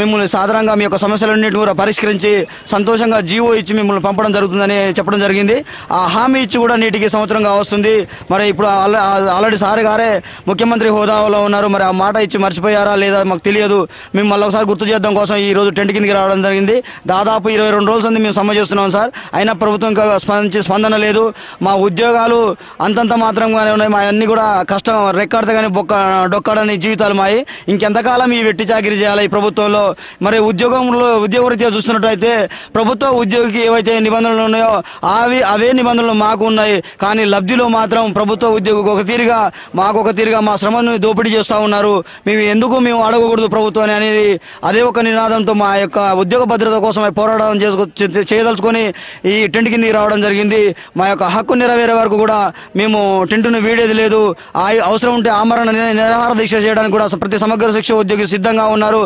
మిమ్మల్ని సాధారణంగా మీ యొక్క సమస్యలన్నింటినీ కూడా పరిష్కరించి సంతోషంగా జీవో ఇచ్చి మిమ్మల్ని పంపడం జరుగుతుందని చెప్పడం జరిగింది. ఆ హామీ ఇచ్చి కూడా నీటికి సంవత్సరంగా వస్తుంది. మరి ఇప్పుడు ఆల్రెడీ సార్ గారే ముఖ్యమంత్రి హోదాలో ఉన్నారు. మరి ఆ మాట ఇచ్చి మర్చిపోయారా లేదా మాకు తెలియదు. మేము మళ్ళీ ఒకసారి గుర్తు చేద్దాం కోసం ఈ రోజు టెంట్ కిందకి రావడం జరిగింది. దాదాపు ఇరవై రెండు రోజుల నుంచి మేము సమ్మె చేస్తున్నాం సార్. అయినా ప్రభుత్వం స్పందించి స్పందన లేదు. మా ఉద్యోగాలు అంతంత మాత్రంగానే ఉన్నాయి. మా అన్ని కూడా కష్టం రెక్కాడితే కానీ బొక్క డొక్కడని జీవితాలు మాయి. ఇంకెంతకాలం ఈ వెట్టి చాకిరీ చేయాలి ఈ ప్రభుత్వం? ఉద్యోగంలో మరి ఉద్యోగంలో ఉద్యోగ రీత్యా చూస్తున్నట్టయితే ప్రభుత్వ ఉద్యోగికి ఏవైతే నిబంధనలు ఉన్నాయో అవి అవే నిబంధనలు మాకు ఉన్నాయి. కానీ లబ్ధిలో మాత్రం ప్రభుత్వ ఉద్యోగికి ఒక తీరుగా మాకు ఒక తీరుగా మా శ్రమను దోపిడీ చేస్తూ ఉన్నారు. మేము ఎందుకు మేము అడగకూడదు ప్రభుత్వాన్ని అనేది అదే ఒక నినాదంతో మా యొక్క ఉద్యోగ భద్రత కోసమే పోరాటం చేసుకో చేయదలుచుకొని ఈ టెంట్ కిందకి రావడం జరిగింది. మా యొక్క హక్కు నెరవేరే వరకు కూడా మేము టెంటును వీడేది లేదు. ఆ అవసరం ఉంటే ఆమరణ నిరాహార దీక్ష చేయడానికి కూడా ప్రతి సమగ్ర శిక్ష ఉద్యోగి సిద్ధంగా ఉన్నారు.